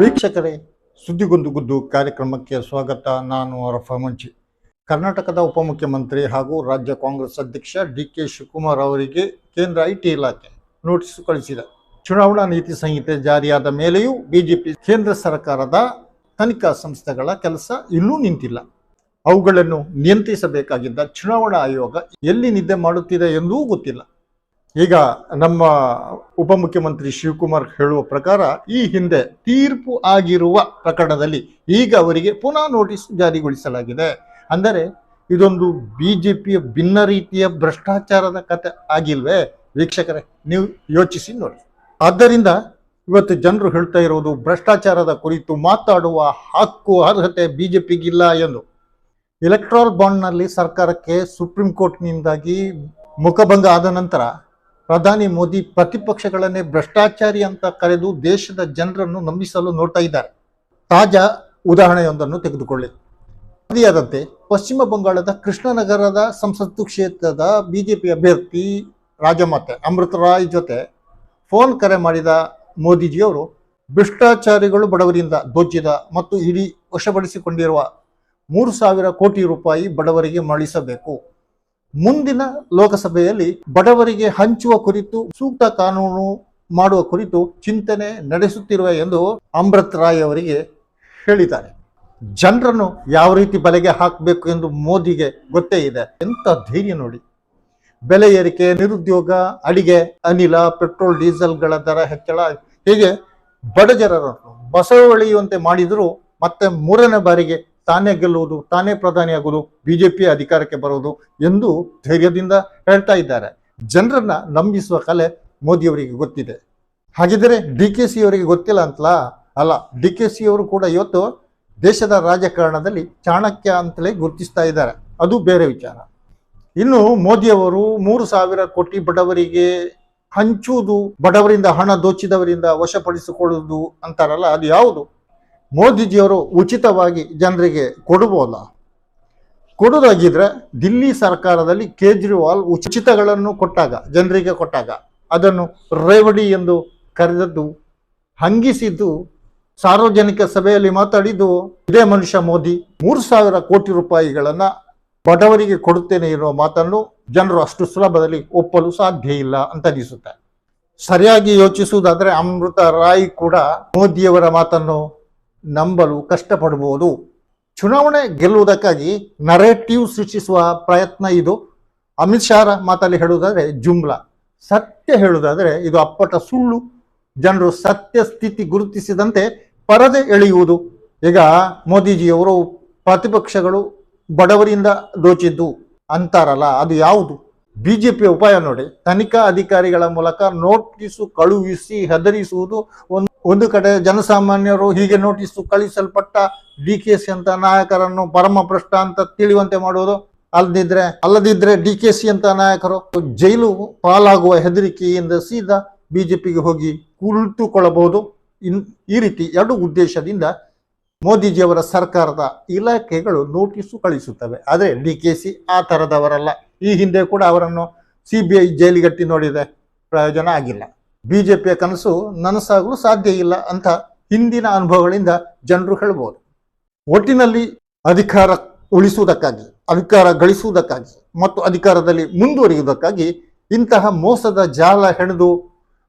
ವೀಕ್ಷಕರೇ, ಸುದ್ದಿಗೊಂದು ಗುದ್ದು ಕಾರ್ಯಕ್ರಮಕ್ಕೆ ಸ್ವಾಗತ. ನಾನು ಅರಫ ಮಂಚಿ. ಕರ್ನಾಟಕದ ಉಪಮುಖ್ಯಮಂತ್ರಿ ಹಾಗೂ ರಾಜ್ಯ ಕಾಂಗ್ರೆಸ್ ಅಧ್ಯಕ್ಷ ಡಿ ಕೆ ಶಿವಕುಮಾರ್ ಅವರಿಗೆ ಕೇಂದ್ರ ಐಟಿ ಇಲಾಖೆ ನೋಟಿಸ್ ಕಳಿಸಿದೆ. ಚುನಾವಣಾ ನೀತಿ ಸಂಹಿತೆ ಜಾರಿಯಾದ ಮೇಲೆಯೂ ಬಿಜೆಪಿ ಕೇಂದ್ರ ಸರ್ಕಾರದ ತನಿಖಾ ಸಂಸ್ಥೆಗಳ ಕೆಲಸ ಇನ್ನೂ ನಿಂತಿಲ್ಲ. ಅವುಗಳನ್ನು ನಿಯಂತ್ರಿಸಬೇಕಾಗಿದ್ದ ಚುನಾವಣಾ ಆಯೋಗ ಎಲ್ಲಿ ನಿದ್ದೆ ಮಾಡುತ್ತಿದೆ ಎಂದೂ ಗೊತ್ತಿಲ್ಲ. ಈಗ ನಮ್ಮ ಉಪಮುಖ್ಯಮಂತ್ರಿ ಶಿವಕುಮಾರ್ ಹೇಳುವ ಪ್ರಕಾರ ಈ ಹಿಂದೆ ತೀರ್ಪು ಆಗಿರುವ ಪ್ರಕರಣದಲ್ಲಿ ಈಗ ಅವರಿಗೆ ಪುನಃ ನೋಟಿಸ್ ಜಾರಿಗೊಳಿಸಲಾಗಿದೆ. ಅಂದರೆ ಇದೊಂದು ಬಿ ಜೆ ಪಿಯ ಭಿನ್ನ ರೀತಿಯ ಭ್ರಷ್ಟಾಚಾರದ ಕತೆ ಆಗಿಲ್ವೇ? ವೀಕ್ಷಕರೇ, ನೀವು ಯೋಚಿಸಿ ನೋಡಿ. ಆದ್ದರಿಂದ ಇವತ್ತು ಜನರು ಹೇಳ್ತಾ ಇರೋದು ಭ್ರಷ್ಟಾಚಾರದ ಕುರಿತು ಮಾತಾಡುವ ಹಕ್ಕು, ಅರ್ಹತೆ ಬಿ ಜೆ ಪಿಗಿಲ್ಲ ಎಂದು ಎಲೆಕ್ಟ್ರಾಲ್ ಬಾಂಡ್ನಲ್ಲಿ ಸರ್ಕಾರಕ್ಕೆ ಸುಪ್ರೀಂ ಕೋರ್ಟ್ನಿಂದಾಗಿ ಮುಖಭಂಗ ಆದ ನಂತರ ಪ್ರಧಾನಿ ಮೋದಿ ಪ್ರತಿಪಕ್ಷಗಳನ್ನೇ ಭ್ರಷ್ಟಾಚಾರಿ ಅಂತ ಕರೆದು ದೇಶದ ಜನರನ್ನು ನಂಬಿಸಲು ನೋಡ್ತಾ ಇದ್ದಾರೆ. ತಾಜಾ ಉದಾಹರಣೆಯೊಂದನ್ನು ತೆಗೆದುಕೊಳ್ಳಿ. ವರದಿಯಾದಂತೆ ಪಶ್ಚಿಮ ಬಂಗಾಳದ ಕೃಷ್ಣನಗರದ ಸಂಸತ್ತು ಕ್ಷೇತ್ರದ ಬಿಜೆಪಿ ಅಭ್ಯರ್ಥಿ ರಾಜಮಾತೆ ಅಮೃತ ರಾಯ್ ಜೊತೆ ಫೋನ್ ಕರೆ ಮಾಡಿದ ಮೋದಿಜಿಯವರು, ಭ್ರಷ್ಟಾಚಾರಿಗಳು ಬಡವರಿಂದ ದೊಜ್ಜಿದ ಮತ್ತು ಇಡೀ ವಶಪಡಿಸಿಕೊಂಡಿರುವ ಮೂರು ಸಾವಿರ ಕೋಟಿ ರೂಪಾಯಿ ಬಡವರಿಗೆ ಮರಳಿಸಬೇಕು. ಮುಂದಿನ ಲೋಕಸಭೆಯಲ್ಲಿ ಬಡವರಿಗೆ ಹಂಚುವ ಕುರಿತು, ಸೂಕ್ತ ಕಾನೂನು ಮಾಡುವ ಕುರಿತು ಚಿಂತನೆ ನಡೆಸುತ್ತಿರುವೆ ಎಂದು ಅಮೃತ್ ರಾಯ್ ಅವರಿಗೆ ಹೇಳಿದ್ದಾರೆ. ಜನರನ್ನು ಯಾವ ರೀತಿ ಬಲೆಗೆ ಹಾಕಬೇಕು ಎಂದು ಮೋದಿಗೆ ಗೊತ್ತೇ ಇದೆ. ಎಂಥ ಧೈರ್ಯ ನೋಡಿ. ಬೆಲೆ ಏರಿಕೆ, ನಿರುದ್ಯೋಗ, ಅಡಿಗೆ, ಅನಿಲ, ಪೆಟ್ರೋಲ್, ಡೀಸೆಲ್ಗಳ ದರ ಹೆಚ್ಚಳ, ಹೀಗೆ ಬಡ ಜನರನ್ನು ಬಸವಳಿಯುವಂತೆ ಮಾಡಿದರೂ ಮತ್ತೆ ಮೂರನೇ ಬಾರಿಗೆ ತಾನೇ ಗೆಲ್ಲುವುದು, ತಾನೇ ಪ್ರಧಾನಿಯಾಗುವುದು, ಬಿಜೆಪಿ ಅಧಿಕಾರಕ್ಕೆ ಬರುವುದು ಎಂದು ಧೈರ್ಯದಿಂದ ಹೇಳ್ತಾ ಇದ್ದಾರೆ. ಜನರನ್ನ ನಂಬಿಸುವ ಕಲೆ ಮೋದಿಯವರಿಗೆ ಗೊತ್ತಿದೆ. ಹಾಗಿದ್ರೆ ಡಿ ಕೆ ಸಿ ಅವರಿಗೆ ಗೊತ್ತಿಲ್ಲ ಅಂತಲ್ಲ ಅಲ್ಲ, ಡಿ ಕೆ ಸಿ ಅವರು ಕೂಡ ಇವತ್ತು ದೇಶದ ರಾಜಕಾರಣದಲ್ಲಿ ಚಾಣಕ್ಯ ಅಂತಲೇ ಗುರುತಿಸ್ತಾ ಇದ್ದಾರೆ. ಅದು ಬೇರೆ ವಿಚಾರ. ಇನ್ನು ಮೋದಿಯವರು ಮೂರು ಸಾವಿರ ಕೋಟಿ ಬಡವರಿಗೆ ಹಂಚುವುದು, ಬಡವರಿಂದ ಹಣ ದೋಚಿದವರಿಂದ ವಶಪಡಿಸಿಕೊಳ್ಳುವುದು ಅಂತಾರಲ್ಲ, ಅದು ಯಾವುದು? ಮೋದಿಜಿಯವರು ಉಚಿತವಾಗಿ ಜನರಿಗೆ ಕೊಡುವುದಲ್ಲ ಕೊಡುವುದಾಗಿದ್ರೆ ದಿಲ್ಲಿ ಸರ್ಕಾರದಲ್ಲಿ ಕೇಜ್ರಿವಾಲ್ ಉಚಿತಗಳನ್ನು ಕೊಟ್ಟಾಗ, ಜನರಿಗೆ ಕೊಟ್ಟಾಗ, ಅದನ್ನು ರೇವಡಿ ಎಂದು ಕರೆದದ್ದು, ಹಂಗಿಸಿದ್ದು, ಸಾರ್ವಜನಿಕ ಸಭೆಯಲ್ಲಿ ಮಾತಾಡಿದ್ದು ಇದೇ ಮನುಷ್ಯ ಮೋದಿ. ಮೂರು ಸಾವಿರ ಕೋಟಿ ರೂಪಾಯಿಗಳನ್ನು ಬಡವರಿಗೆ ಕೊಡುತ್ತೇನೆ ಎನ್ನುವ ಮಾತನ್ನು ಜನರು ಅಷ್ಟು ಸುಲಭದಲ್ಲಿ ಒಪ್ಪಲು ಸಾಧ್ಯ ಇಲ್ಲ ಅಂತ ಅನಿಸುತ್ತೆ. ಸರಿಯಾಗಿ ಯೋಚಿಸುವುದಾದರೆ ಅಮೃತ ರಾಯ್ ಕೂಡ ಮೋದಿಯವರ ಮಾತನ್ನು ನಂಬಲು ಕಷ್ಟಪಡಬಹುದು. ಚುನಾವಣೆ ಗೆಲ್ಲುವುದಕ್ಕಾಗಿ ನರೇಟಿವ್ ಸೃಷ್ಟಿಸುವ ಪ್ರಯತ್ನ ಇದು. ಅಮಿತ್ ಶಾರ ಮಾತಲ್ಲಿ ಹೇಳುವುದಾದರೆ ಜುಮ್ಲಾ. ಸತ್ಯ ಹೇಳುವುದಾದರೆ ಇದು ಅಪ್ಪಟ ಸುಳ್ಳು. ಜನರು ಸತ್ಯ ಸ್ಥಿತಿ ಗುರುತಿಸಿದಂತೆ ಪರದೆ ಎಳೆಯುವುದು. ಈಗ ಮೋದಿಜಿಯವರು ಪ್ರತಿಪಕ್ಷಗಳು ಬಡವರಿಂದ ದೋಚಿದ್ದು. ಅಂತಾರಲ್ಲ, ಅದು ಯಾವುದು? ಬಿಜೆಪಿ ಉಪಾಯ ನೋಡಿ, ತನಿಖಾ ಅಧಿಕಾರಿಗಳ ಮೂಲಕ ನೋಟಿಸು ಕಳುಹಿಸಿ ಹೆದರಿಸುವುದು ಒಂದು ಒಂದು ಕಡೆ ಜನಸಾಮಾನ್ಯರು ಹೀಗೆ ನೋಟಿಸು ಕಳಿಸಲ್ಪಟ್ಟ ಡಿ ಕೆ ಸಿ ಅಂತ ನಾಯಕರನ್ನು ಪರಮ ಅಂತ ತಿಳಿಯುವಂತೆ ಮಾಡುವುದು ಅಲ್ಲದಿದ್ರೆ ಅಲ್ಲದಿದ್ರೆ ಡಿ ಕೆ ಸಿ ಅಂತ ನಾಯಕರು ಜೈಲು ಪಾಲಾಗುವ ಹೆದರಿಕೆಯಿಂದ ಸೀದಾ ಬಿಜೆಪಿಗೆ ಹೋಗಿ ಕುಳಿತುಕೊಳ್ಳಬಹುದು. ಇನ್, ಈ ರೀತಿ ಎರಡು ಉದ್ದೇಶದಿಂದ ಮೋದಿಜಿಯವರ ಸರ್ಕಾರದ ಇಲಾಖೆಗಳು ನೋಟಿಸು ಕಳಿಸುತ್ತವೆ. ಆದರೆ ಡಿ ಕೆ ಸಿ ಆ ಥರದವರಲ್ಲ. ಈ ಹಿಂದೆ ಕೂಡ ಅವರನ್ನು ಸಿ ಬಿ ಐ ಜೈಲಿಗಟ್ಟಿ ನೋಡಿದೆ ಪ್ರಯೋಜನ ಆಗಿಲ್ಲ. ಬಿ ಜೆ ಪಿಯ ಕನಸು ನನಸಾಗಲು ಸಾಧ್ಯ ಇಲ್ಲ ಅಂತ ಹಿಂದಿನ ಅನುಭವಗಳಿಂದ ಜನರು ಹೇಳ್ಬೋದು. ಒಟ್ಟಿನಲ್ಲಿ ಅಧಿಕಾರ ಉಳಿಸುವುದಕ್ಕಾಗಿ, ಅಧಿಕಾರ ಗಳಿಸುವುದಕ್ಕಾಗಿ ಮತ್ತು ಅಧಿಕಾರದಲ್ಲಿ ಮುಂದುವರಿಯುವುದಕ್ಕಾಗಿ ಇಂತಹ ಮೋಸದ ಜಾಲ ಹೆಣೆದು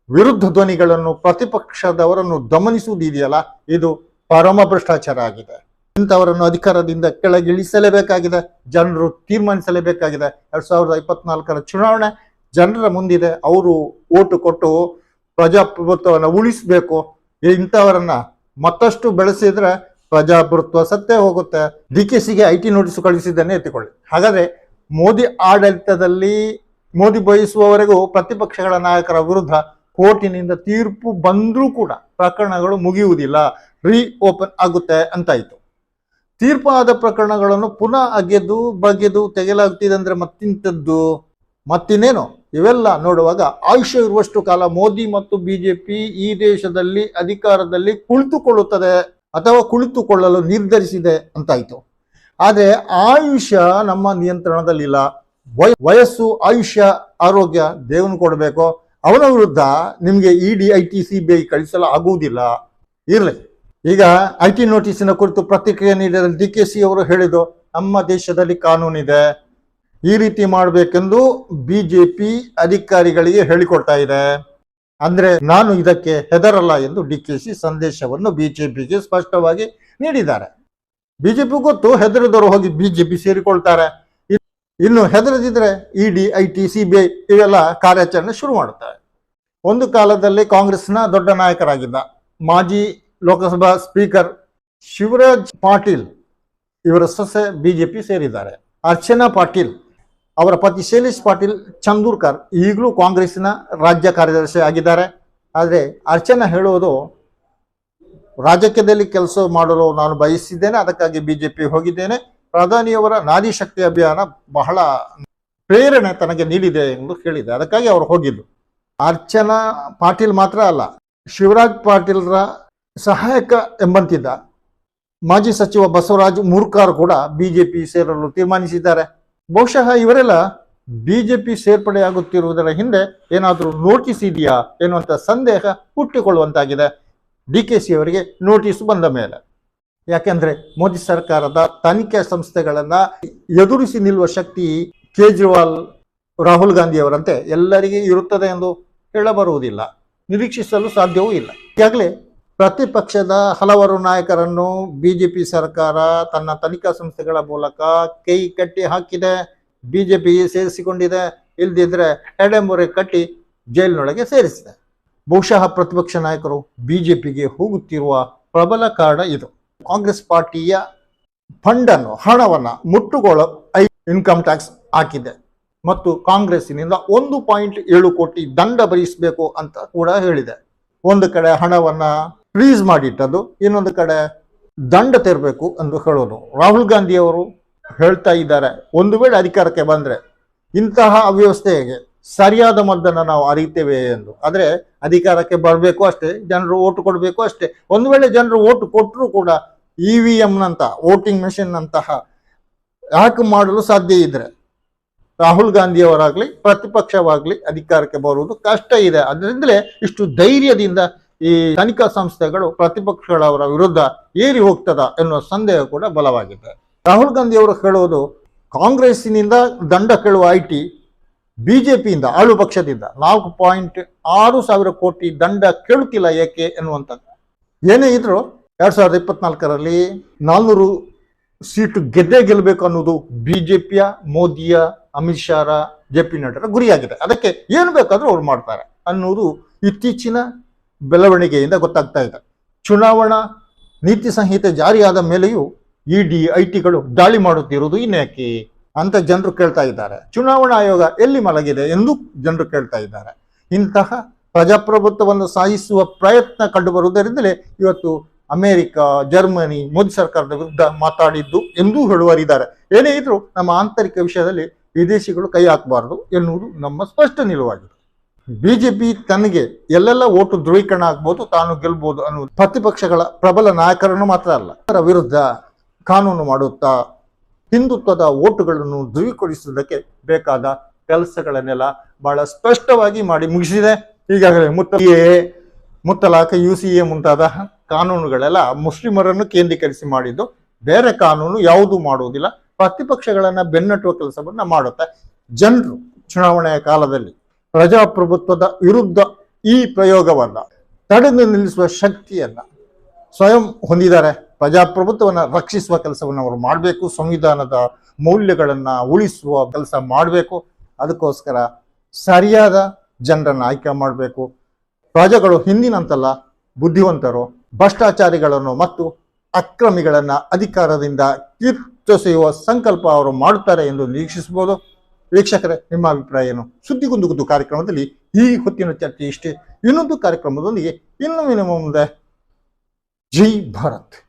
ವಿರುದ್ಧ ಧ್ವನಿಗಳನ್ನು ಪ್ರತಿಪಕ್ಷದವರನ್ನು ದಮನಿಸುವುದಿದೆಯಲ್ಲ ಇದು ಪರಮ ಭ್ರಷ್ಟಾಚಾರ ಆಗಿದೆ. ಇಂಥವರನ್ನು ಅಧಿಕಾರದಿಂದ ಕೆಳಗಿಳಿಸಲೇಬೇಕಾಗಿದೆ. ಜನರು ತೀರ್ಮಾನಿಸಲೇಬೇಕಾಗಿದೆ. ಎರಡ್ ಸಾವಿರದ ಇಪ್ಪತ್ನಾಲ್ಕರ ಚುನಾವಣೆ ಜನರ ಮುಂದಿದೆ. ಅವರು ಓಟು ಕೊಟ್ಟು ಪ್ರಜಾಪ್ರಭುತ್ವವನ್ನು ಉಳಿಸಬೇಕು. ಇಂಥವರನ್ನ ಮತ್ತಷ್ಟು ಬೆಳೆಸಿದ್ರೆ ಪ್ರಜಾಪ್ರಭುತ್ವ ಸತ್ತೇ ಹೋಗುತ್ತೆ. ಡಿ ಕೆ ಸಿಗೆ ಐ ಟಿ ನೋಟಿಸ್ ಕಳಿಸಿದ್ದನ್ನೇ ಎತ್ತಿಕೊಳ್ಳಿ. ಹಾಗಾದ್ರೆ ಮೋದಿ ಆಡಳಿತದಲ್ಲಿ ಮೋದಿ ಬಯಸುವವರೆಗೂ ಪ್ರತಿಪಕ್ಷಗಳ ನಾಯಕರ ವಿರುದ್ಧ ಕೋರ್ಟಿನಿಂದ ತೀರ್ಪು ಬಂದರೂ ಕೂಡ ಪ್ರಕರಣಗಳು ಮುಗಿಯುವುದಿಲ್ಲ. ರೀ ಓಪನ್ ಆಗುತ್ತೆ ಅಂತಾಯಿತು. ತೀರ್ಪು ಆದ ಪ್ರಕರಣಗಳನ್ನು ಪುನಃ ಅಗೆದು, ಬಗೆದು, ತೆಗೆಯಲಾಗ್ತಿದೆ ಅಂದರೆ ಮತ್ತಿಂಥದ್ದು? ಮತ್ತಿನ್ನೇನು? ಇವೆಲ್ಲ ನೋಡುವಾಗ ಆಯುಷ್ಯ ಇರುವಷ್ಟು ಕಾಲ ಮೋದಿ ಮತ್ತು ಬಿಜೆಪಿ ಈ ದೇಶದಲ್ಲಿ ಅಧಿಕಾರದಲ್ಲಿ ಕುಳಿತುಕೊಳ್ಳುತ್ತದೆ ಅಥವಾ ಕುಳಿತುಕೊಳ್ಳಲು ನಿರ್ಧರಿಸಿದೆ ಅಂತಾಯಿತು. ಆದರೆ ಆಯುಷ್ಯ ನಮ್ಮ ನಿಯಂತ್ರಣದಲ್ಲಿಲ್ಲ. ವಯ- ವಯಸ್ಸು, ಆಯುಷ್ಯ, ಆರೋಗ್ಯ ದೇವನು ಕೊಡಬೇಕು. ಅವನ ವಿರುದ್ಧ ನಿಮಗೆ E D I T C B I ಕಳಿಸಲು ಆಗುವುದಿಲ್ಲ. ಇರಲಿ. ಈಗ ಐ ಟಿ ನೋಟಿಸಿನ ಕುರಿತು ಪ್ರತಿಕ್ರಿಯೆ ನೀಡಿದ ಡಿ ಕೆ ಸಿ ಅವರು ಹೇಳಿದರು ನಮ್ಮ ದೇಶದಲ್ಲಿ ಕಾನೂನಿದೆ, ಈ ರೀತಿ ಮಾಡಬೇಕೆಂದು ಬಿಜೆಪಿ ಅಧಿಕಾರಿಗಳಿಗೆ ಹೇಳಿಕೊಡ್ತಾ ಇದೆ. ಅಂದ್ರೆ ನಾನು ಇದಕ್ಕೆ ಹೆದರಲ್ಲ ಎಂದು ಡಿ ಕೆ ಸಿ ಸಂದೇಶವನ್ನು ಬಿಜೆಪಿಗೆ ಸ್ಪಷ್ಟವಾಗಿ ನೀಡಿದ್ದಾರೆ. ಬಿಜೆಪಿ ಗೊತ್ತು, ಹೆದರದವರು ಹೋಗಿ ಬಿಜೆಪಿ ಸೇರಿಕೊಳ್ತಾರೆ. ಇನ್ನು ಹೆದರದಿದ್ರೆ ED I T, C B I ಇವೆಲ್ಲ ಕಾರ್ಯಾಚರಣೆ ಶುರು ಮಾಡುತ್ತಾರೆ. ಒಂದು ಕಾಲದಲ್ಲಿ ಕಾಂಗ್ರೆಸ್ನ ದೊಡ್ಡ ನಾಯಕರಾಗಿದ್ದ ಮಾಜಿ ಲೋಕಸಭಾ ಸ್ಪೀಕರ್ ಶಿವರಾಜ್ ಪಾಟೀಲ್ ಇವರ ಸೊಸೆ ಬಿಜೆಪಿ ಸೇರಿದ್ದಾರೆ. ಅರ್ಚನಾ ಪಾಟೀಲ್ ಅವರ ಪತಿ ಶೈಲೇಶ್ ಪಾಟೀಲ್ ಚಂದೂರ್ಕರ್ ಈಗಲೂ ಕಾಂಗ್ರೆಸ್ಸಿನ ರಾಜ್ಯ ಕಾರ್ಯದರ್ಶಿ ಆಗಿದ್ದಾರೆ. ಆದರೆ ಅರ್ಚನಾ ಹೇಳುವುದು ರಾಜಕೀಯದಲ್ಲಿ ಕೆಲಸ ಮಾಡಲು ನಾನು ಬಯಸಿದ್ದೇನೆ, ಅದಕ್ಕಾಗಿ ಬಿಜೆಪಿ ಹೋಗಿದ್ದೇನೆ. ಪ್ರಧಾನಿಯವರ ನಾರಿ ಶಕ್ತಿ ಅಭಿಯಾನ ಬಹಳ ಪ್ರೇರಣೆ ತನಗೆ ನೀಡಿದೆ ಎಂದು ಹೇಳಿದೆ. ಅದಕ್ಕಾಗಿ ಅವರು ಹೋಗಿದ್ದು. ಅರ್ಚನಾ ಪಾಟೀಲ್ ಮಾತ್ರ ಅಲ್ಲ, ಶಿವರಾಜ್ ಪಾಟೀಲ್ರ ಸಹಾಯಕ ಎಂಬಂತಿದ್ದ ಮಾಜಿ ಸಚಿವ ಬಸವರಾಜ್ ಮುರ್ಕಾರ್ ಕೂಡ ಬಿಜೆಪಿ ಸೇರಲು ತೀರ್ಮಾನಿಸಿದ್ದಾರೆ. ಬಹುಶಃ ಇವರೆಲ್ಲ ಬಿಜೆಪಿ ಸೇರ್ಪಡೆಯಾಗುತ್ತಿರುವುದರ ಹಿಂದೆ ಏನಾದರೂ ನೋಟಿಸ್ ಇದೆಯಾ ಎನ್ನುವಂಥ ಸಂದೇಹ ಹುಟ್ಟಿಕೊಳ್ಳುವಂತಾಗಿದೆ. ಡಿ ಕೆ ಸಿ ಅವರಿಗೆ ನೋಟಿಸ್ ಬಂದ ಮೇಲೆ. ಯಾಕೆಂದ್ರೆ ಮೋದಿ ಸರ್ಕಾರದ ತನಿಖೆ ಸಂಸ್ಥೆಗಳನ್ನ ಎದುರಿಸಿ ನಿಲ್ಲುವ ಶಕ್ತಿ ಕೇಜ್ರಿವಾಲ್, ರಾಹುಲ್ ಗಾಂಧಿ ಅವರಂತೆ ಎಲ್ಲರಿಗೆ ಇರುತ್ತದೆ ಎಂದು ಹೇಳಬರುವುದಿಲ್ಲ. ನಿರೀಕ್ಷಿಸಲು ಸಾಧ್ಯವೂ ಇಲ್ಲ. ಈಗಾಗಲೇ ಪ್ರತಿಪಕ್ಷದ ಹಲವಾರು ನಾಯಕರನ್ನು ಬಿಜೆಪಿ ಸರ್ಕಾರ ತನ್ನ ತನಿಖಾ ಸಂಸ್ಥೆಗಳ ಮೂಲಕ ಕೈ ಕಟ್ಟಿ ಹಾಕಿದೆ. ಬಿಜೆಪಿ ಸೇರಿಸಿಕೊಂಡಿದೆ. ಇಲ್ದಿದ್ರೆ ಎಡೆಮೊರೆ ಕಟ್ಟಿ ಜೈಲಿನೊಳಗೆ ಸೇರಿಸಿದೆ. ಬಹುಶಃ ಪ್ರತಿಪಕ್ಷ ನಾಯಕರು ಬಿಜೆಪಿಗೆ ಹೋಗುತ್ತಿರುವ ಪ್ರಬಲ ಕಾರಣ ಇದು. ಕಾಂಗ್ರೆಸ್ ಪಾರ್ಟಿಯ ಫಂಡನ್ನು, ಹಣವನ್ನು ಮುಟ್ಟುಗೊಳ್ಳ ಐ ಇನ್ಕಮ್ ಟ್ಯಾಕ್ಸ್ ಹಾಕಿದೆ. ಮತ್ತು ಕಾಂಗ್ರೆಸ್ಸಿನಿಂದ ಒಂದು ಪಾಯಿಂಟ್ ಏಳು ಕೋಟಿ ದಂಡ ಭರಿಸಬೇಕು ಅಂತ ಕೂಡ ಹೇಳಿದೆ. ಒಂದು ಕಡೆ ಹಣವನ್ನ ಫ್ರೀಸ್ ಮಾಡಿಟ್ಟದ್ದು, ಇನ್ನೊಂದು ಕಡೆ ದಂಡ ತೆರಬೇಕು ಎಂದು ಹೇಳೋದು. ರಾಹುಲ್ ಗಾಂಧಿ ಅವರು ಹೇಳ್ತಾ ಇದ್ದಾರೆ, ಒಂದು ವೇಳೆ ಅಧಿಕಾರಕ್ಕೆ ಬಂದರೆ ಇಂತಹ ಅವ್ಯವಸ್ಥೆಗೆ ಸರಿಯಾದ ಮದ್ದನ್ನು ನಾವು ಅರಿತೇವೆ ಎಂದು. ಆದರೆ ಅಧಿಕಾರಕ್ಕೆ ಬರಬೇಕು ಅಷ್ಟೇ, ಜನರು ಓಟು ಕೊಡಬೇಕು ಅಷ್ಟೇ. ಒಂದು ವೇಳೆ ಜನರು ಓಟು ಕೊಟ್ಟರೂ ಕೂಡ ಇ ವಿ ಎಂನಂತಹ ವೋಟಿಂಗ್ ಮೆಷಿನ್ನಂತಹ ಯಾಕೆ ಮಾಡಲು ಸಾಧ್ಯ ಇದ್ರೆ, ರಾಹುಲ್ ಗಾಂಧಿಯವರಾಗಲಿ, ಪ್ರತಿಪಕ್ಷವಾಗ್ಲಿ ಅಧಿಕಾರಕ್ಕೆ ಬರುವುದು ಕಷ್ಟ ಇದೆ. ಅದರಿಂದಲೇ ಇಷ್ಟು ಧೈರ್ಯದಿಂದ ಈ ತನಿಖಾ ಸಂಸ್ಥೆಗಳು ಪ್ರತಿಪಕ್ಷಗಳವರ ವಿರುದ್ಧ ಏರಿ ಹೋಗ್ತದ ಎನ್ನುವ ಸಂದೇಹ ಕೂಡ ಬಲವಾಗಿದೆ. ರಾಹುಲ್ ಗಾಂಧಿ ಅವರು ಹೇಳುವುದು ಕಾಂಗ್ರೆಸ್ಸಿನಿಂದ ದಂಡ ಕೇಳುವ ಐ ಟಿ ಬಿಜೆಪಿಯಿಂದ, ಆಳು ಪಕ್ಷದಿಂದ ನಾಲ್ಕು ಪಾಯಿಂಟ್ ಆರು ಸಾವಿರ ಕೋಟಿ ದಂಡ ಕೇಳುತ್ತಿಲ್ಲ ಏಕೆ ಎನ್ನುವಂಥದ್ದು. ಏನೇ ಇದ್ರು ಎರಡ್ ಸಾವಿರದ ಇಪ್ಪತ್ನಾಲ್ಕರಲ್ಲಿ ನಾನ್ನೂರು ಸೀಟು ಗೆದ್ದೇ ಗೆಲ್ಲಬೇಕು ಅನ್ನೋದು ಬಿಜೆಪಿಯ, ಮೋದಿಯ, ಅಮಿತ್ ಶಾರ, ಜೆ ಪಿ ನಡ್ಡರ ಗುರಿಯಾಗಿದೆ. ಅದಕ್ಕೆ ಏನು ಬೇಕಾದರೂ ಅವ್ರು ಮಾಡ್ತಾರೆ ಅನ್ನೋದು ಇತ್ತೀಚಿನ ಬೆಳವಣಿಗೆಯಿಂದ ಗೊತ್ತಾಗ್ತಾ ಇದೆ. ಚುನಾವಣಾ ನೀತಿ ಸಂಹಿತೆ ಜಾರಿಯಾದ ಮೇಲೆಯೂ ಇಡಿ ಐ ಟಿಗಳು ದಾಳಿ ಮಾಡುತ್ತಿರುವುದು ಇನ್ನೇಕೆ ಅಂತ ಜನರು ಕೇಳ್ತಾ ಇದ್ದಾರೆ. ಚುನಾವಣಾ ಆಯೋಗ ಎಲ್ಲಿ ಮಲಗಿದೆ ಎಂದು ಜನರು ಕೇಳ್ತಾ ಇದ್ದಾರೆ. ಇಂತಹ ಪ್ರಜಾಪ್ರಭುತ್ವವನ್ನು ಸಾಯಿಸುವ ಪ್ರಯತ್ನ ಕಂಡುಬರುವುದರಿಂದಲೇ ಇವತ್ತು ಅಮೆರಿಕ, ಜರ್ಮನಿ, ಮೋದಿ ಸರ್ಕಾರದ ವಿರುದ್ಧ ಮಾತಾಡಿದ್ದು ಎಂದೂ ಹೇಳುವರಿದ್ದಾರೆ ಏನೇ ಇದ್ರೂ ನಮ್ಮ ಆಂತರಿಕ ವಿಷಯದಲ್ಲಿ ವಿದೇಶಿಗಳು ಕೈ ಹಾಕಬಾರದು ಎನ್ನುವುದು ನಮ್ಮ ಸ್ಪಷ್ಟ ನಿಲುವಾಗಿದೆ. ಬಿಜೆಪಿ ತನಗೆ ಎಲ್ಲೆಲ್ಲ ಓಟು ಧ್ರುವೀಕರಣ ಆಗ್ಬೋದು, ತಾನು ಗೆಲ್ಬಹುದು ಅನ್ನುವುದು ಪ್ರತಿಪಕ್ಷಗಳ ಪ್ರಬಲ ನಾಯಕರನ್ನು ಮಾತ್ರ ಅಲ್ಲ ಅದರ ವಿರುದ್ಧ ಕಾನೂನು ಮಾಡುತ್ತಾ, ಹಿಂದುತ್ವದ ಓಟುಗಳನ್ನು ಧ್ರುವೀಕರಿಸುವುದಕ್ಕೆ ಬೇಕಾದ ಕೆಲಸಗಳನ್ನೆಲ್ಲ ಬಹಳ ಸ್ಪಷ್ಟವಾಗಿ ಮಾಡಿ ಮುಗಿಸಿದೆ. ಈಗಾಗಲೇ ಮುತ್ತ ಮುತ್ತಲಾಕ ಯು ಸಿ ಎ ಮುಂತಾದ ಕಾನೂನುಗಳೆಲ್ಲ ಮುಸ್ಲಿಮರನ್ನು ಕೇಂದ್ರೀಕರಿಸಿ ಮಾಡಿದ್ದು, ಬೇರೆ ಕಾನೂನು ಯಾವುದೂ ಮಾಡುವುದಿಲ್ಲ, ಪ್ರತಿಪಕ್ಷಗಳನ್ನ ಬೆನ್ನಟ್ಟುವ ಕೆಲಸವನ್ನ ಮಾಡುತ್ತೆ. ಜನರು ಚುನಾವಣೆಯ ಕಾಲದಲ್ಲಿ ಪ್ರಜಾಪ್ರಭುತ್ವದ ವಿರುದ್ಧ ಈ ಪ್ರಯೋಗವನ್ನ ತಡೆದು ನಿಲ್ಲಿಸುವ ಶಕ್ತಿಯನ್ನು ಸ್ವಯಂ ಹೊಂದಿದ್ದಾರೆ. ಪ್ರಜಾಪ್ರಭುತ್ವವನ್ನು ರಕ್ಷಿಸುವ ಕೆಲಸವನ್ನು ಅವರು ಮಾಡಬೇಕು. ಸಂವಿಧಾನದ ಮೌಲ್ಯಗಳನ್ನು ಉಳಿಸುವ ಕೆಲಸ ಮಾಡಬೇಕು. ಅದಕ್ಕೋಸ್ಕರ ಸರಿಯಾದ ಜನರನ್ನು ಆಯ್ಕೆ ಮಾಡಬೇಕು. ಪ್ರಜೆಗಳು ಹಿಂದಿನಂತಲ್ಲ, ಬುದ್ಧಿವಂತರು, ಭ್ರಷ್ಟಾಚಾರಿಗಳನ್ನು ಮತ್ತು ಅಕ್ರಮಿಗಳನ್ನು ಅಧಿಕಾರದಿಂದ ಕಿತ್ತೊಸೆಯುವ ಸಂಕಲ್ಪ ಅವರು ಮಾಡುತ್ತಾರೆ ಎಂದು ನಿರೀಕ್ಷಿಸಬಹುದು. ವೀಕ್ಷಕರೇ, ನಿಮ್ಮ ಅಭಿಪ್ರಾಯ ಏನು? ಸುದ್ದಿಗುಂದುಗುದ್ದು ಕಾರ್ಯಕ್ರಮದಲ್ಲಿ ಈ ಹೊತ್ತಿನ ಚರ್ಚೆ ಇಷ್ಟೇ. ಇನ್ನೊಂದು ಕಾರ್ಯಕ್ರಮದೊಂದಿಗೆ ಇನ್ನು ಮುಂದೆ. ಜೈ ಭಾರತ್.